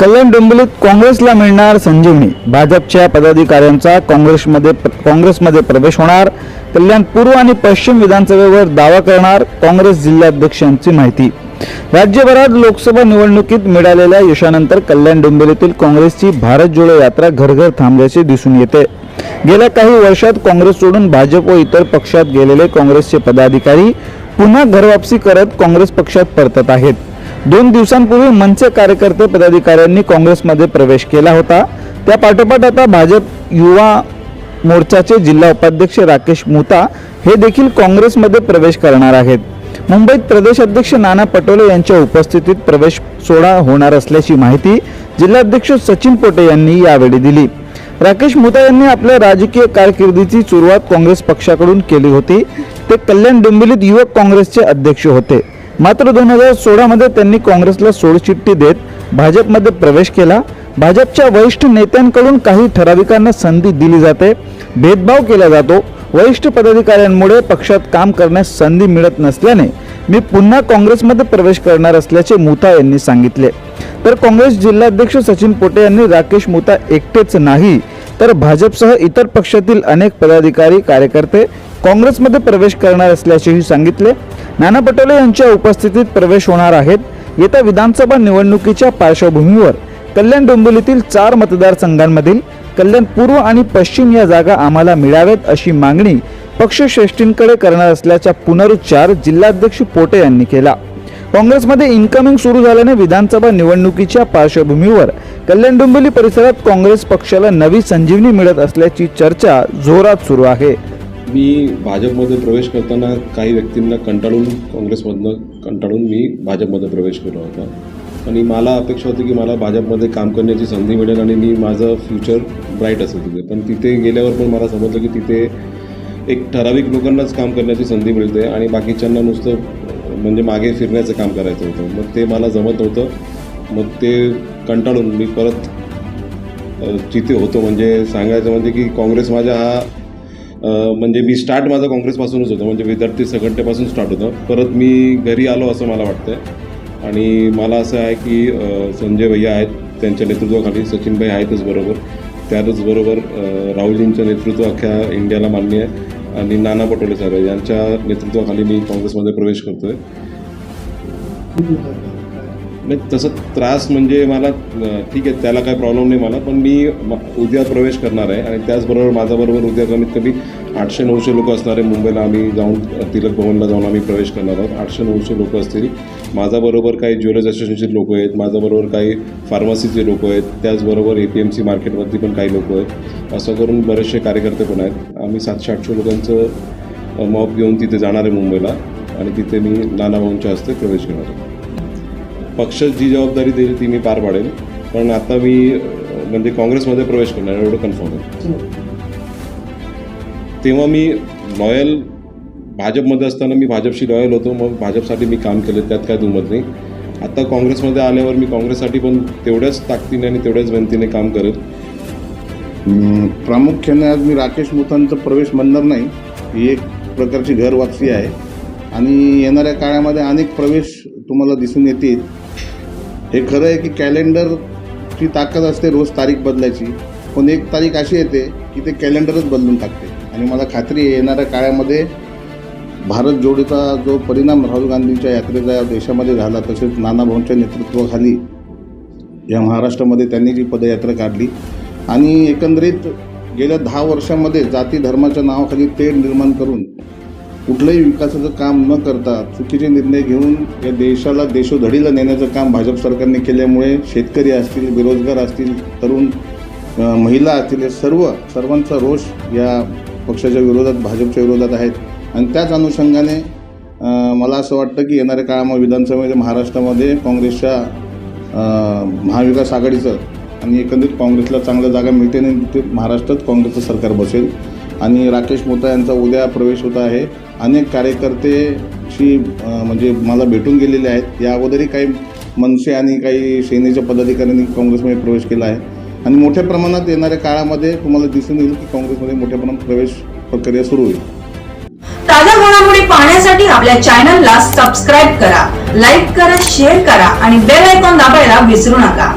कल्याण डोंबिवलीत काँग्रेसला मिळणार संजीवनी. भाजपच्या पदाधिकाऱ्यांचा काँग्रेसमध्ये काँग्रेसमध्ये प्रवेश होणार. कल्याण पूर्व आणि पश्चिम विधानसभेवर दावा करणार काँग्रेस जिल्हाध्यक्षांची माहिती. राज्यभरात लोकसभा निवडणुकीत मिळालेल्या यशानंतर कल्याण डोंबिवलीतील काँग्रेसची भारत जोडो यात्रा घरघर थांबल्याचे दिसून येते. गेल्या काही वर्षात काँग्रेस सोडून भाजप व इतर पक्षात गेलेले काँग्रेसचे पदाधिकारी पुन्हा घरवापसी करत काँग्रेस पक्षात परतत आहेत. दोन दिवसांपूर्वी मनसे कार्यकर्ते पदाधिकाऱ्यांनी काँग्रेसमध्ये प्रवेश केला होता. त्या पाठोपाठ आता भाजप युवा मोर्चाचे जिल्हा उपाध्यक्ष राकेश मुता हे देखील काँग्रेसमध्ये प्रवेश करणार आहेत. मुंबईत प्रदेश अध्यक्ष नाना पटोले यांच्या उपस्थितीत प्रवेश सोहळा होणार असल्याची माहिती जिल्हाध्यक्ष सचिन पोटे यांनी यावेळी दिली. राकेश मुता यांनी आपल्या राजकीय कारकिर्दीची सुरुवात काँग्रेस पक्षाकडून केली होती. ते कल्याण डोंबिवलीत युवक काँग्रेसचे अध्यक्ष होते. मात्र दोन हजार सोळामध्ये त्यांनी काँग्रेसला सोडचिठ्ठी देत भाजपमध्ये प्रवेश केला. भाजपच्या वरिष्ठ नेत्यांकडून काही ठराविकांना संधी दिली जाते भेदभाव केला जातो. वरिष्ठ पदाधिकाऱ्यांमुळे पक्षात काम करण्यास संधी मिळत नसल्याने मी पुन्हा काँग्रेसमध्ये प्रवेश करणार असल्याचे मुथा यांनी सांगितले. तर काँग्रेस जिल्हाध्यक्ष सचिन पोटे यांनी राकेश मुथा एकटेच नाही तर भाजपसह इतर पक्षातील अनेक पदाधिकारी कार्यकर्ते काँग्रेसमध्ये प्रवेश करणार असल्याचेही सांगितले. नाना पटोले यांच्या उपस्थितीत प्रवेश होणार आहेत. येत्या विधानसभा निवडणुकीच्या पार्श्वभूमीवर कल्याण डोंबिवलीतील चार मतदारसंघांमधील कल्याण पूर्व आणि पश्चिम या जागा आम्हाला मिळाव्यात अशी मागणी पक्षश्रेष्ठींकडे करणार असल्याचा पुनरुच्चार जिल्हाध्यक्ष पोटे यांनी केला. काँग्रेसमध्ये इन्कमिंग सुरू झाल्याने विधानसभा निवडणुकीच्या पार्श्वभूमीवर कल्याण डोंबिवली परिसरात काँग्रेस पक्षाला नवी संजीवनी मिळत असल्याची चर्चा जोरात सुरू आहे. मी भाजपमध्ये प्रवेश करताना काही व्यक्तींना कंटाळून काँग्रेसमधनं कंटाळून मी भाजपमध्ये प्रवेश केला होता. आणि मला अपेक्षा होती की मला भाजपमध्ये काम करण्याची संधी मिळेल आणि मी माझं फ्युचर ब्राईट असेल तिथे. पण तिथे गेल्यावर पण मला समजलं की तिथे एक ठराविक लोकांनाच काम करण्याची संधी मिळते आणि बाकीच्यांना नुसतं म्हणजे मागे फिरण्याचं काम करायचं होतं. मग ते मला जमत होतं. मग ते कंटाळून मी परत जिथे होतो म्हणजे सांगायचं म्हणजे की काँग्रेस माझ्या हा म्हणजे मी स्टार्ट माझा काँग्रेसपासूनच होतं. म्हणजे विद्यार्थी संघटनेपासून स्टार्ट होतं. परत मी घरी आलो असं मला वाटतं आणि मला असं आहे की संजय भैया आहेत त्यांच्या नेतृत्वाखाली सचिनभाई आहेतच बरोबर. त्यातच बरोबर राहुलजींचं नेतृत्व अख्ख्या इंडियाला मान्य आहे आणि नाना पटोले साहेब यांच्या नेतृत्वाखाली मी काँग्रेसमध्ये प्रवेश करतोय. नाही तसं त्रास म्हणजे मला ठीक आहे त्याला काही प्रॉब्लेम नाही मला पण मी उद्या प्रवेश करणार आहे आणि त्याचबरोबर माझ्याबरोबर उद्या कमीत कमी आठशे नऊशे लोक असणार आहे. मुंबईला आम्ही जाऊन तिलक भवनला जाऊन आम्ही प्रवेश करणार आहोत. आठशे नऊशे लोक असतील. माझ्याबरोबर काही ज्वेलर्स असोसिएशनचे लोक आहेत. माझ्याबरोबर काही फार्मसीचे लोक आहेत. त्याचबरोबर ए पी एम सी मार्केटवरती पण काही लोक आहेत. असं करून बरेचसे कार्यकर्ते पण आहेत. आम्ही सातशे आठशे लोकांचं मॉप घेऊन तिथे जाणार आहे मुंबईला आणि तिथे मी नाना भाऊंच्या हस्ते प्रवेश करणार आहे. पक्ष जी जबाबदारी देईल ती मी पार पाडेल. पण आता मी म्हणजे काँग्रेसमध्ये प्रवेश करणार एवढं कन्फर्म आहे. तेव्हा मी लॉयल भाजपमध्ये असताना मी भाजपशी लॉयल होतो मग भाजपसाठी मी काम केलं त्यात काय दुमत नाही. आता काँग्रेसमध्ये आल्यावर मी काँग्रेससाठी पण तेवढ्याच ताकदीने आणि तेवढ्याच मेहनतीने काम करेल. प्रामुख्याने आज मी राकेश मुथांचा प्रवेश म्हणणार नाही. ही एक प्रकारची घरवापसी आहे. आणि येणाऱ्या काळामध्ये अनेक प्रवेश तुम्हाला दिसून येतील. हे खरं आहे की कॅलेंडरची ताकद असते रोज तारीख बदलायची. पण एक तारीख अशी येते की ते कॅलेंडरच बदलून टाकते. आणि मला खात्री आहे येणाऱ्या काळामध्ये भारत जोडीचा जो परिणाम राहुल गांधींच्या यात्रेचा या देशामध्ये झाला तसेच नानाभाऊंच्या नेतृत्वाखाली या महाराष्ट्रामध्ये त्यांनी जी पदयात्रा काढली. आणि एकंदरीत गेल्या दहा वर्षामध्ये जाती धर्माच्या नावाखाली तेढ निर्माण करून कुठलंही विकासाचं काम न करता चुकीचे निर्णय घेऊन या देशाला देशोधडीला नेण्याचं काम भाजप सरकारने केल्यामुळे शेतकरी असतील बेरोजगार असतील तरुण महिला असतील हे सर्व सर्वांचा रोष या पक्षाच्या विरोधात भाजपच्या विरोधात आहेत. आणि त्याच अनुषंगाने मला असं वाटतं की येणाऱ्या काळामध्ये विधानसभेमध्ये महाराष्ट्रामध्ये काँग्रेसच्या महाविकास आघाडीचं आणि एकंदरीत काँग्रेसला चांगल्या जागा मिळते आणि तिथे महाराष्ट्रात काँग्रेसचं सरकार बसेल. आणि राकेश मोता यांचा उद्या प्रवेश होत आहे. अनेक कार्यकर्तेशी म्हणजे मला भेटून गेलेले आहेत. या अगोदरही काही मनसे आणि काही सेनेच्या पदाधिकाऱ्यांनी काँग्रेसमध्ये प्रवेश केला आहे. आणि मोठ्या प्रमाणात येणाऱ्या काळामध्ये तुम्हाला दिसून येईल की काँग्रेसमध्ये मोठ्या प्रमाणात प्रवेश प्रक्रिया सुरू होईल. ताज्या घडामोडी पाहण्यासाठी आपल्या चॅनलला सबस्क्राईब करा लाईक करा शेअर करा आणि बेल आयकॉन दाबायला विसरू नका.